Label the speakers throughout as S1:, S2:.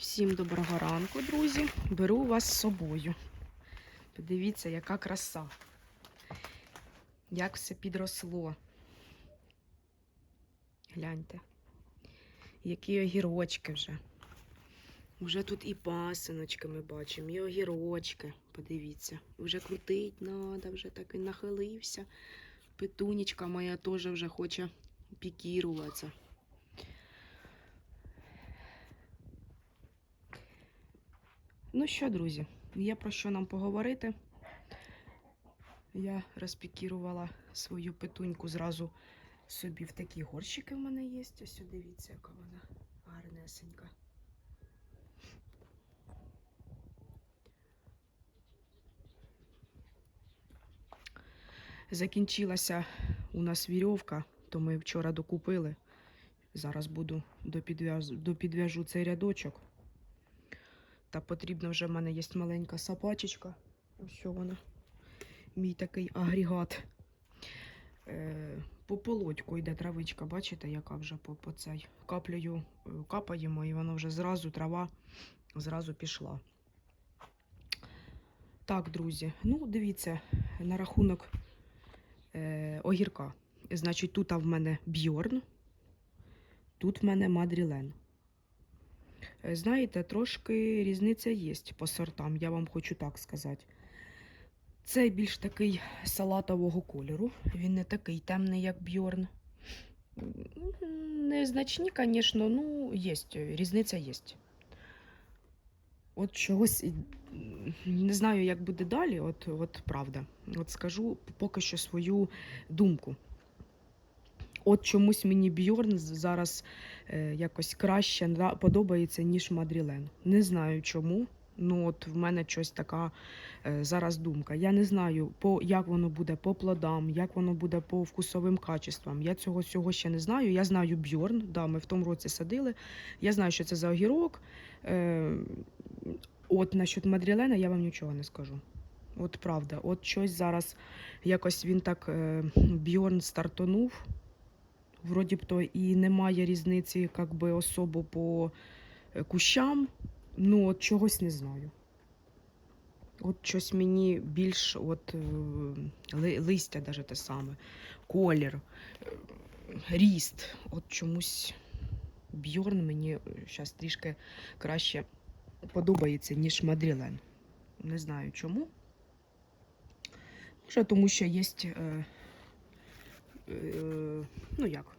S1: Всім доброго ранку, друзі. Беру вас з собою. Подивіться, яка краса. Як все підросло. Гляньте. Які огірочки вже. Вже тут і пасиночки ми бачимо, і огірочки. Подивіться. Вже крутить надо, вже так він нахилився. Петунечка моя теж вже хоче пікіруватися. Ну що, друзі, є про що нам поговорити. Я розпікірувала свою петуньку зразу собі в такі горщики в мене є. Ось дивіться, яка вона гарнесенька. Закінчилася у нас вірьовка, то ми вчора докупили. Зараз буду допідв'яжу цей рядочок. Та потрібна вже в мене є маленька сапачечка. Ось вона. Мій такий агрегат. Е, по полотьку йде травичка, бачите, яка вже по, по цей. Каплею е, капаємо, і воно вже зразу трава зразу пішла. Так, друзі, ну дивіться, на рахунок е, огірка. Значить, тут в мене бьорн, тут в мене мадрілен. Е, Знаєте, трошки різниця є по сортам, я вам хочу так сказати. Цей більш такий салатового кольору. Він не такий темний, як Бьорн. Незначні, звісно, ну, є, різниця є. От чогось не знаю, як буде далі, от, от правда. От скажу поки що свою думку. От чомусь мені Бьорн зараз е, якось краще подобається, ніж Мадрілен. Не знаю чому. Ну, от в мене щось така е, зараз думка. Я не знаю, по, як воно буде по плодам, як воно буде по вкусовим качествам. Я цього всього ще не знаю. Я знаю Бьорн, да, ми в тому році садили. Я знаю, що це за огірок. Е, от насчет Мадрілена я вам нічого не скажу. От правда, от щось зараз якось він так е, Бьорн стартонув. Вроді б то і немає різниці, як би особо по е, кущам. Ну, от чогось не знаю. От щось мені більш от, е, листя даже те саме, колір, е, ріст. От чомусь Бьорн мені зараз трішки краще подобається, ніж Мадрілен. Не знаю чому. Може, тому що є. Е, ну як?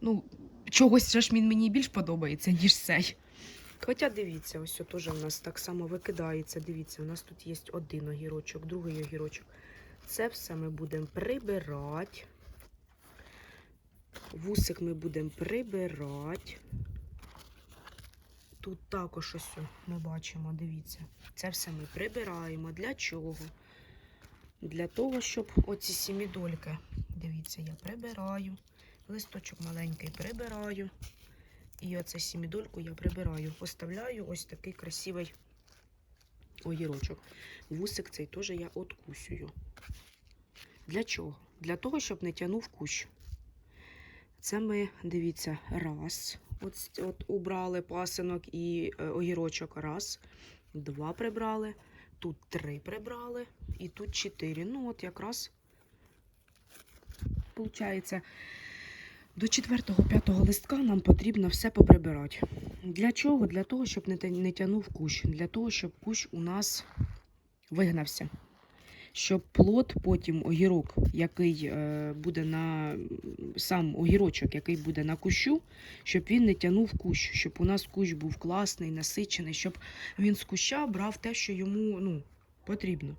S1: Ну, чогось ж він мені більш подобається, ніж цей. Хоча дивіться, ось теж у нас так само викидається. Дивіться, у нас тут є один огірочок, другий огірочок. Це все ми будемо прибирати. Вусик ми будемо прибирати. Тут також ось ми бачимо, дивіться. Це все ми прибираємо. Для чого? Для того, щоб оці сімідольки, дивіться, я прибираю. Листочок маленький прибираю. І оце сімідольку я прибираю. Оставляю ось такий красивий огірочок. Вусик цей теж я откусюю. Для чого? Для того, щоб не тягнув кущ. Це ми, дивіться, раз. От, от убрали пасинок і е, огірочок. Раз. Два прибрали. Тут три прибрали. І тут чотири. Ну, от якраз, виходить, до 4-5 листка нам потрібно все поприбирати. Для чого? Для того, щоб не, тянув кущ. Для того, щоб кущ у нас вигнався. Щоб плод, потім огірок, який е, буде на сам огірочок, який буде на кущу, щоб він не тягнув кущ, щоб у нас кущ був класний, насичений, щоб він з куща брав те, що йому ну, потрібно.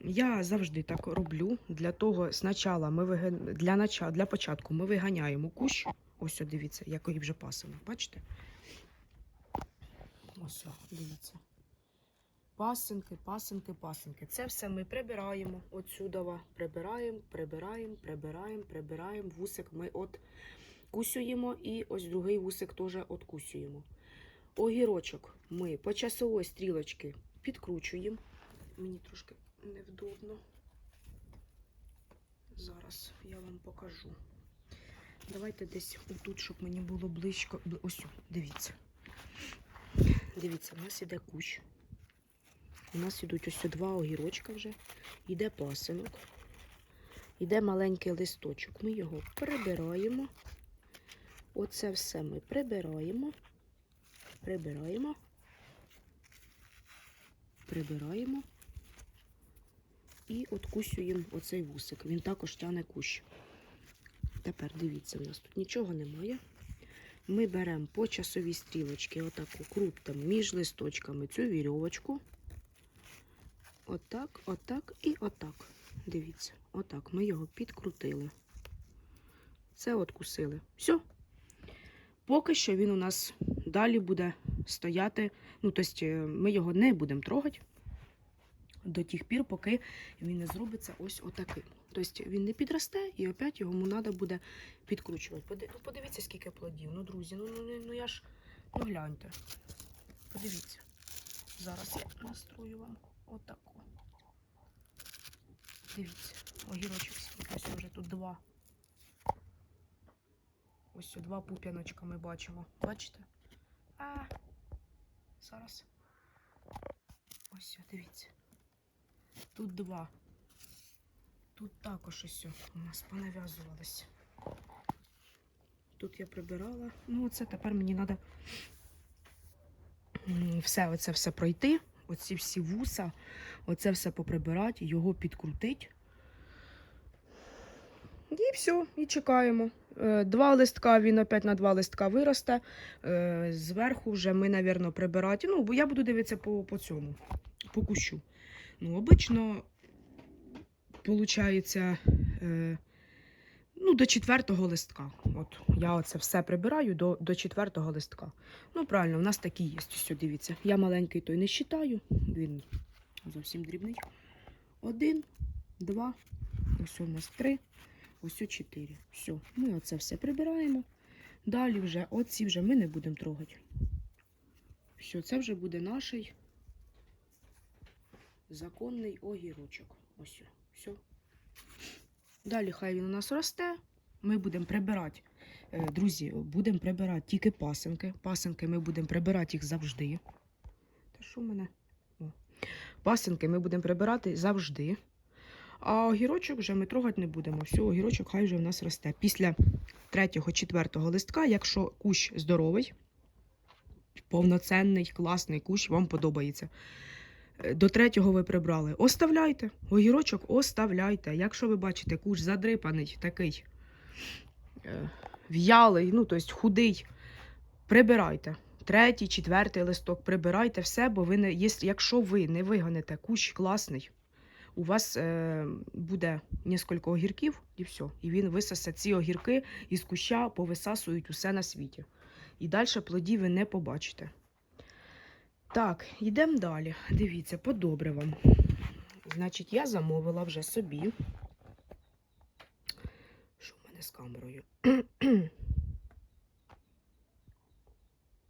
S1: Я завжди так роблю. Для того спочатку ми вига- для, нача... для початку ми виганяємо кущ. Ось, дивіться, який вже пасинок. Бачите? Ось, дивіться. Пасинки, пасинки, пасинки. Це все ми прибираємо отсюдова. Прибираємо, прибираємо, прибираємо, прибираємо. Вусик ми откусюємо і ось другий вусик теж откусюємо. Огірочок ми по часовій стрілочці підкручуємо. Мені трошки невдобно. Зараз я вам покажу. Давайте десь отут, щоб мені було близько. Ось, дивіться. Дивіться, у нас іде кущ. У нас ідуть ось два огірочка вже. Іде пасинок. Іде маленький листочок. Ми його прибираємо. Оце все ми прибираємо. Прибираємо. Прибираємо. І откусюємо оцей вусик. Він також тяне кущ. Тепер дивіться, у нас тут нічого немає. Ми беремо по часовій стрілочці, отаку крутимо між листочками цю вірьовочку. Отак, отак і отак. Дивіться, отак. Ми його підкрутили. Це откусили. Все. Поки що він у нас далі буде стояти. Ну, тобто ми його не будемо трогати до тих пір, поки він не зробиться ось отаким. Тобто він не підросте і опять йому треба буде підкручувати. Ну, подивіться, скільки плодів. Ну, друзі, ну, ну, ну, ну я ж ну гляньте. Подивіться. Зараз я настрою вам отаку. Дивіться, огірочок. Ось вже тут два. Ось два пуп'яночка ми бачимо. Бачите? А, зараз. Ось, дивіться. Тут два. Тут також ось у нас понав'язувалося. Тут я прибирала. Ну, оце тепер мені треба все оце все пройти. Оці всі вуса, оце все поприбирати, його підкрутити. І все, і чекаємо. Е, Два листка, він опять на два листка виросте. Е, Зверху вже ми, напевно, прибирати. Ну, бо я буду дивитися по, по цьому, по кущу. Ну, обично, виходить, ну, до четвертого листка. От я оце все прибираю до, до четвертого листка. Ну, правильно, у нас такі є. Ось, дивіться. Я маленький той не вважаю, він зовсім дрібний. Один, два, ось у нас три, ось о чотири. Все, ми оце все прибираємо. Далі вже, оці вже ми не будемо трогати. Все, це вже буде наш законний огірочок. Ось, все. Далі хай він у нас росте. Ми будемо прибирати. Е, Друзі, будемо прибирати тільки пасинки. Пасинки ми будемо прибирати їх завжди. Та що в мене? О. Пасинки ми будемо прибирати завжди. А огірочок вже ми трогати не будемо. Все, огірочок хай вже в нас росте. Після третього, четвертого листка, якщо кущ здоровий, повноцінний, класний кущ, вам подобається. До третього ви прибрали. Оставляйте. Огірочок оставляйте. Якщо ви бачите, кущ задрипаний, такий е, в'ялий, ну, тобто худий, прибирайте. Третій, четвертий листок прибирайте все, бо ви не, якщо ви не виганите кущ класний, у вас е, буде кілька огірків і все. І він висосе ці огірки із куща повисасують усе на світі. І далі плодів ви не побачите. Так, йдемо далі. Дивіться, по добривам. Значить, я замовила вже собі. Що в мене з камерою?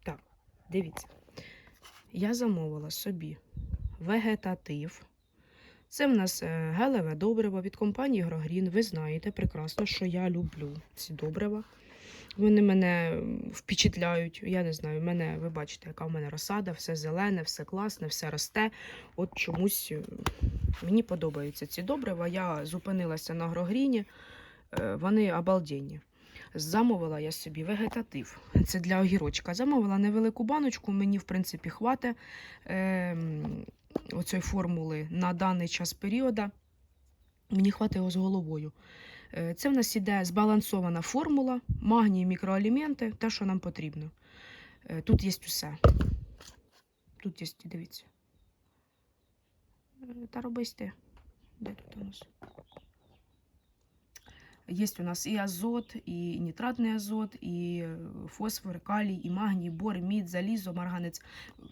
S1: так, дивіться. Я замовила собі вегетатив. Це в нас е, гелеве добриво від компанії Грогрін. Ви знаєте прекрасно, що я люблю ці добрива. Вони мене впечатляють. Я не знаю, мене, ви бачите, яка в мене розсада, все зелене, все класне, все росте. От чомусь е, мені подобаються ці добрива. Я зупинилася на Грогріні, е, вони обалденні. Замовила я собі вегетатив. Це для огірочка. Замовила невелику баночку, мені, в принципі, хватить е, оцієї формули на даний час періода. Мені хватить його з головою. Е, Це в нас іде збалансована формула, магній, мікроелементи, те, що нам потрібно. Е, Тут є усе. Тут є, дивіться. Е, Та робисти. Де тут у нас? Є у нас і азот, і нітратний азот, і фосфор, калій, і магній, бор, мід, залізо, марганець.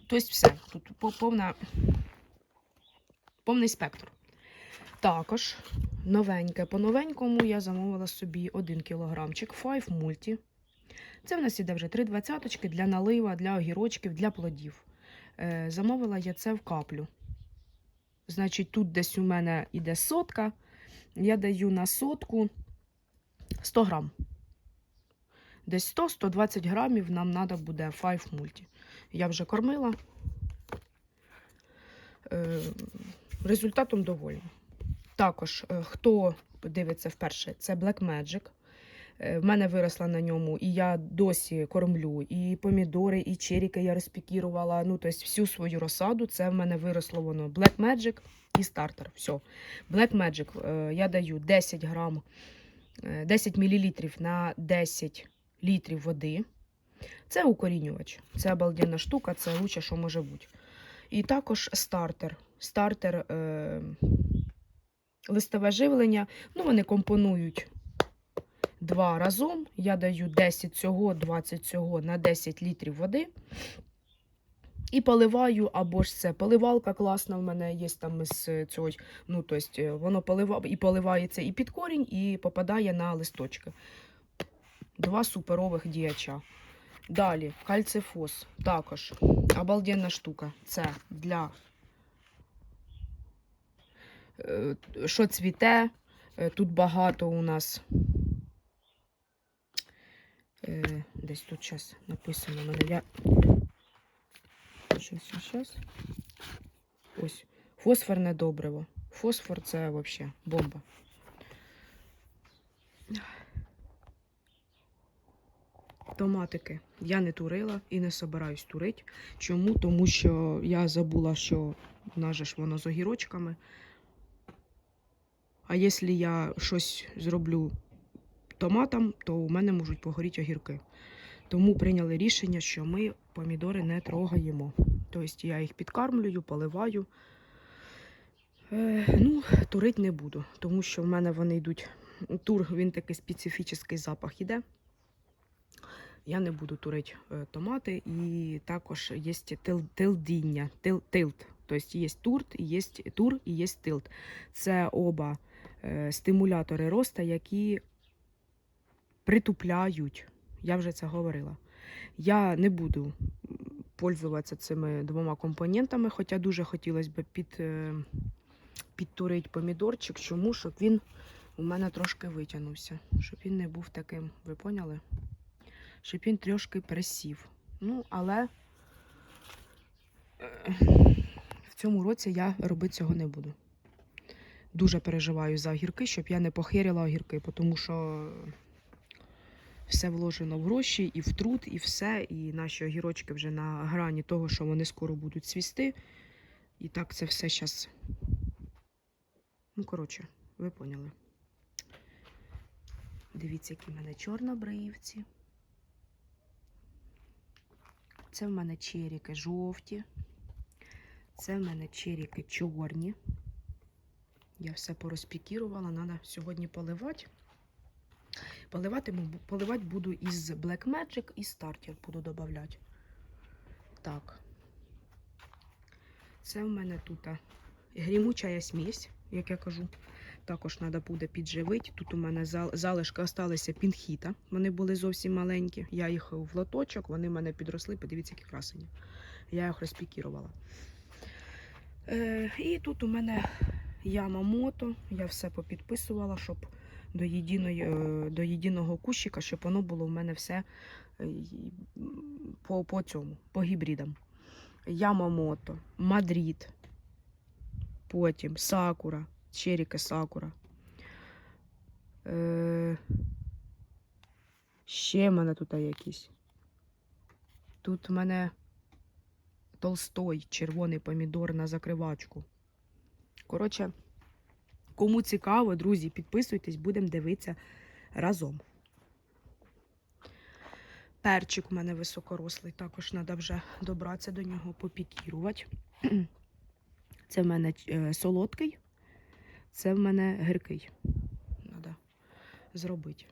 S1: Тобто все. Тут повна, повний спектр. Також новеньке по новенькому я замовила собі 1 кілограмчик Five Multi. Це в нас іде вже 3 двадцяточки для налива, для огірочків, для плодів. Е, замовила я це в каплю. Значить, тут десь у мене іде сотка. Я даю на сотку 100 грам. Десь 100-120 грамів нам треба буде 5 мульті. Я вже кормила. Е, результатом довольна. Також, е, хто дивиться вперше, це Black Magic. Е, В мене виросла на ньому, і я досі кормлю і помідори, і черіки я розпікірувала. Ну, тобто всю свою розсаду. Це в мене виросло воно Black Magic і стартер. Все. Black Magic е, я даю 10 грам, е, 10 мл на 10 літрів води. Це укорінювач. Це обалденна штука, це лучше, що може бути. І також стартер. Стартер листове живлення. Ну, вони компонують два разом. Я даю 10 цього, 20 цього на 10 літрів води. І поливаю, або ж це поливалка класна. в мене є там з цього. Ну, тобто, воно полива, і поливається і під корінь, і попадає на листочки. Два суперових діяча. Далі, кальцифос. Також обалденна штука. Це для що цвіте. Е, Тут багато у нас. Е, Десь тут зараз написано мене. Щас, щас. Ось. Фосфорне добриво. Фосфор це взагалі бомба. Томатики я не турила і не собираюсь турити. Чому? Тому що я забула, що в нас же ж воно з огірочками. А якщо я щось зроблю томатам, то у мене можуть погоріти огірки. Тому прийняли рішення, що ми помідори не трогаємо. Тобто я їх підкармлюю, поливаю. Е, ну, турити не буду, тому що в мене вони йдуть. Тур, він такий специфічний запах іде. Я не буду турити е, томати. І також є тил, тилдіння, тил, тилт. Тобто є турт, є тур і є тилт. Це оба стимулятори росту, які притупляють. Я вже це говорила. Я не буду пользуватися цими двома компонентами, хоча дуже хотілося б під, е, підтурити помідорчик. Чому? Щоб він у мене трошки витягнувся. Щоб він не був таким, ви поняли? Щоб він трошки присів. Ну, але е, в цьому році я робити цього не буду. Дуже переживаю за огірки, щоб я не похирила огірки, тому що все вложено в гроші, і в труд, і все. І наші огірочки вже на грані того, що вони скоро будуть цвісти. І так це все зараз. Ну, коротше, ви поняли. Дивіться, які в мене чорнобривці. Це в мене черіки жовті. Це в мене черіки чорні. Я все порозпікірувала, треба сьогодні поливати. Поливати, поливати буду із Black Magic і стартер буду додавати. Так. Це в мене тут а, грімуча смесь, як я кажу. Також треба буде підживити. Тут у мене залишки залишилися пінхіта. Вони були зовсім маленькі. Я їх в лоточок, вони в мене підросли. Подивіться, які красені. Я їх розпікірувала. Е, І тут у мене Ямамото. Я все попідписувала, щоб до єдиної, е, до єдиного кущика, щоб воно було в мене все е, по, по цьому, по гібридам. Ямамото, Мадрид, потім Сакура, Черіка Сакура. Е, Ще в мене тут якісь. Тут в мене толстой червоний помідор на закривачку. Коротше, кому цікаво, друзі, підписуйтесь, будемо дивитися разом. Перчик у мене високорослий, також треба вже добратися до нього, попікірувати. Це в мене е, солодкий, це в мене гіркий. Треба зробити.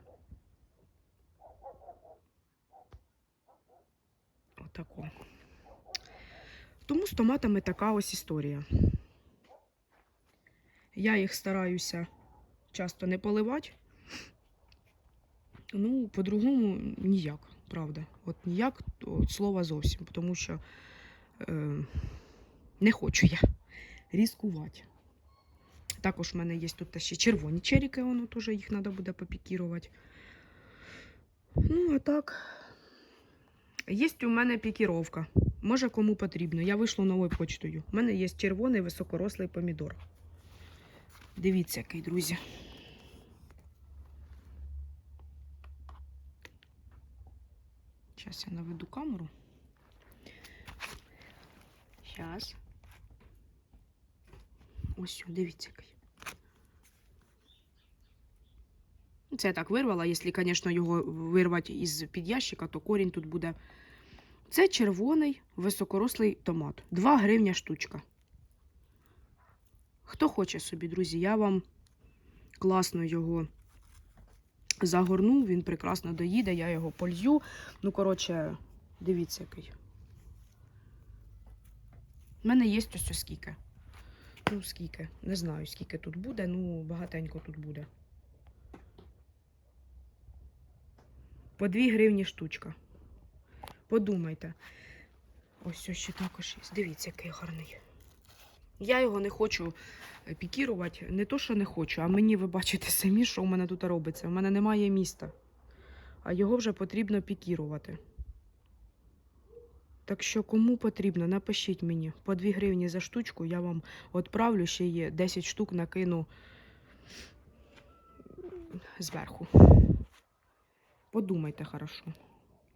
S1: Отако. Тому з томатами така ось історія. Я їх стараюся часто не поливати. Ну, по-другому ніяк, правда. От ніяк от слова зовсім, тому що е, не хочу я різкувати. Також в мене є тут ще червоні черіки, воно теж їх треба буде попікірувати. Ну, а так. Є у мене пікіровка. Може, кому потрібно. Я вийшла новою почтою. У мене є червоний високорослий помідор. Дивіться, який, друзі. Зараз я наведу камеру. Зараз. Ось, дивіться, який. Це я так вирвала. Якщо, звісно, його вирвати із під ящика, то корінь тут буде. Це червоний високорослий томат. 2 гривня штучка. Хто хоче собі, друзі, я вам класно його загорну, він прекрасно доїде, я його полью. Ну, коротше, дивіться, який. У мене є ось скільки. Ну, скільки. Не знаю, скільки тут буде, ну, багатенько тут буде. По 2 гривні штучка. Подумайте. Ось ось ще також є. Дивіться, який гарний. Я його не хочу е, пікірувати. Не то, що не хочу, а мені ви бачите самі, що у мене тут робиться. У мене немає міста. А його вже потрібно пікірувати. Так що, кому потрібно, напишіть мені. По 2 гривні за штучку я вам відправлю, ще є 10 штук накину зверху. Подумайте хорошо.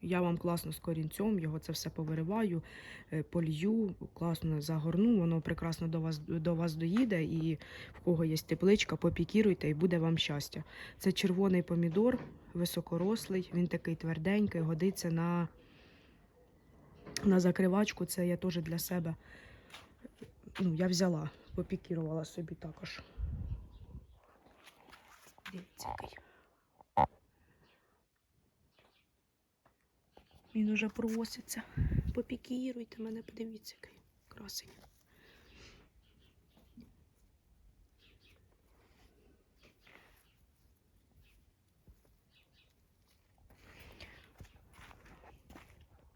S1: Я вам класно з корінцем, його це все повириваю, е, полью, класно загорну, воно прекрасно до вас, до вас доїде, і в кого є тепличка, попікіруйте і буде вам щастя. Це червоний помідор, високорослий, він такий тверденький, годиться на, на закривачку. Це я теж для себе ну, я взяла, попікірувала собі також. Дивіться, який. Він уже проситься. Попікіруйте мене, подивіться, який красень.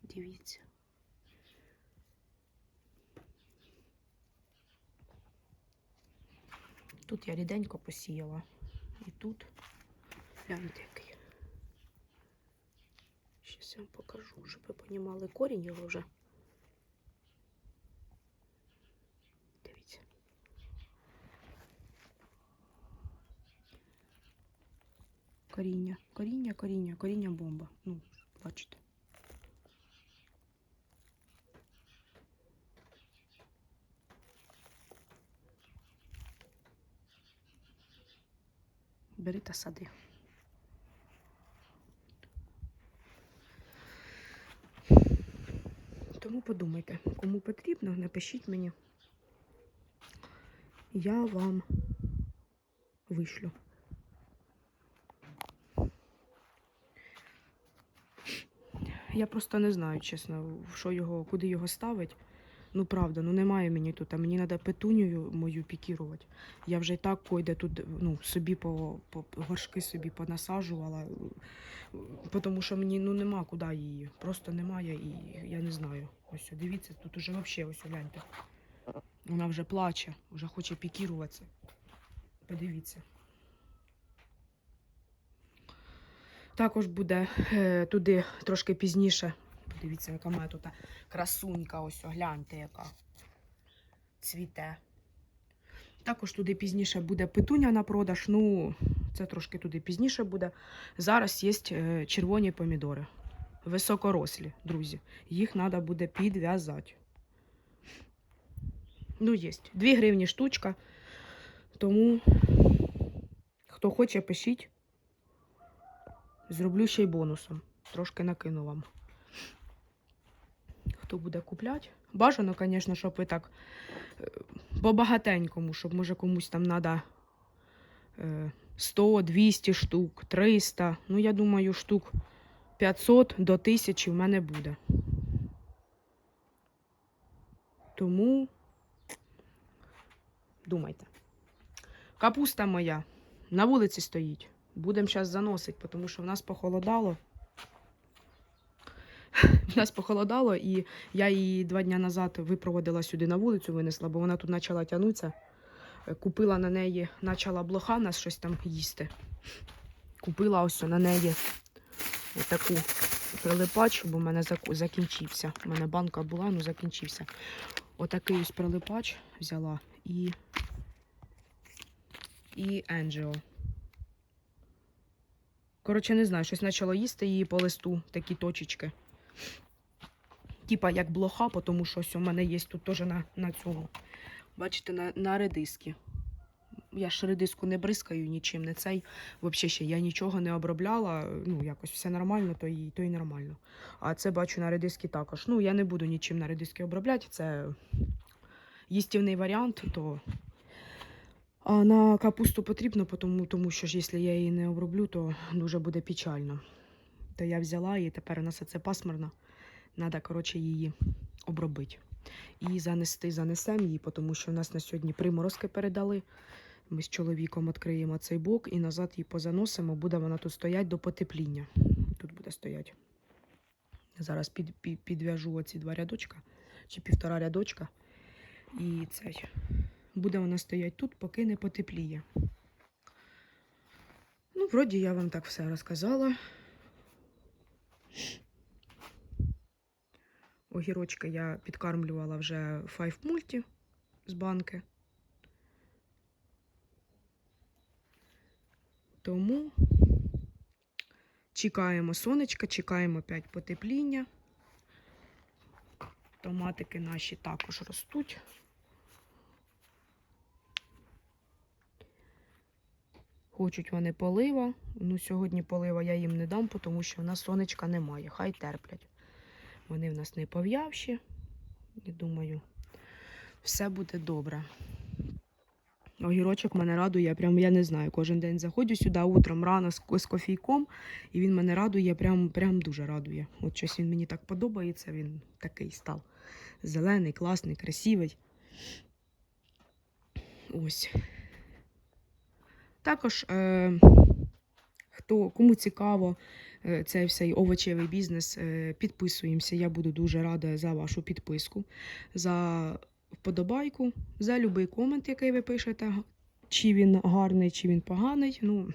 S1: Дивіться. Тут я ріденько посіяла. І тут гляньте який. Вам покажу, щоб ви понімали корінь його вже. Дивіться. Коріння, коріння, коріння, коріння бомба. Ну, бачите. Бери та сади. Тому подумайте, кому потрібно, напишіть мені. Я вам вишлю. Я просто не знаю, чесно, що його, куди його ставить. Ну, правда, ну немає мені тут, а мені треба петунію мою пікірувати. Я вже і так койде тут ну, собі по, по горшки собі понасаджувала, тому що мені ну, нема куди її. Просто немає і я не знаю. Ось, дивіться, тут уже взагалі ось гляньте. Вона вже плаче, вже хоче пікіруватися. Подивіться. Також буде е, туди трошки пізніше. Подивіться, яка моя тут красунька, ось гляньте, яка цвіте. Також туди пізніше буде петуня на продаж. Ну, це трошки туди пізніше буде. Зараз є е, червоні помідори. Високорослі, друзі. Їх треба буде підв'язати. Ну, є. 2 гривні штучка. Тому, хто хоче, пишіть. Зроблю ще й бонусом. Трошки накину вам. Хто буде купляти? Бажано, звісно, щоб ви так е, по багатенькому, щоб може комусь там треба 100, 200 штук, 300. Ну, я думаю, штук 500 до 1000 в мене буде. Тому думайте. Капуста моя на вулиці стоїть. Будемо зараз заносити, тому що в нас похолодало. В нас похолодало, і я її два дні назад випроводила сюди на вулицю, винесла, бо вона тут почала тягнутися. Е, Купила на неї, почала блоха нас щось там їсти. Купила ось на неї отаку прилипач, бо в мене закінчився. У мене банка була, ну закінчився. Отакий ось прилипач взяла і. І Енджіо. Коротше, не знаю, щось почало їсти її по листу, такі точечки. Типа як блоха, тому що у мене є тут теж на, на цьому. Бачите, на, на редиски. Я ж редиску не бризкаю нічим, не цей. Взагалі ще я нічого не обробляла. Ну, якось все нормально, то і, то і нормально. А це бачу на редиски також. Ну, я не буду нічим на редиски обробляти. Це їстівний варіант, то. А на капусту потрібно, тому, тому що ж, якщо я її не оброблю, то дуже буде печально. То я взяла і тепер у нас це пасмурно. Треба, коротше, її обробити. І занести, занесемо її, тому що у нас на сьогодні приморозки передали. Ми з чоловіком відкриємо цей бок і назад її позаносимо. Буде вона тут стояти до потепління. Тут буде стояти. Зараз під, під, підв'яжу оці два рядочка чи півтора рядочка. І цей. Буде вона стояти тут, поки не потепліє. Ну, вроді я вам так все розказала. Огірочки я підкармлювала вже Five Multi з банки. Тому чекаємо сонечка, чекаємо опять потепління. Томатики наші також ростуть. Хочуть вони полива. Ну, сьогодні полива я їм не дам, тому що в нас сонечка немає. Хай терплять. Вони в нас не пов'явші. І думаю, все буде добре. Огірочок мене радує, я прям я не знаю. Кожен день заходжу сюди утром рано з, з кофійком, і він мене радує, прям, прям дуже радує. От щось він мені так подобається, він такий став. Зелений, класний, красивий. Ось. Також, е, хто, кому цікаво е, цей всей овочевий бізнес, е, підписуємося. Я буду дуже рада за вашу підписку, за вподобайку, за будь-який комент, який ви пишете. Чи він гарний, чи він поганий. Ну,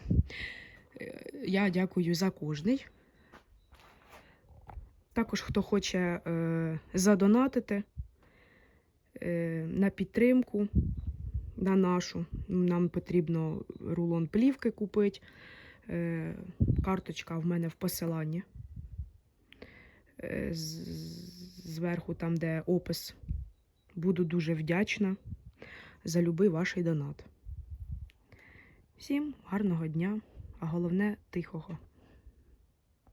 S1: е, я дякую за кожний. Також, хто хоче е, задонатити е, на підтримку на нашу. Нам потрібно рулон плівки купити. Е, карточка в мене в посиланні. Е, зверху, там, де опис. Буду дуже вдячна за любий ваш донат. Всім гарного дня, а головне тихого.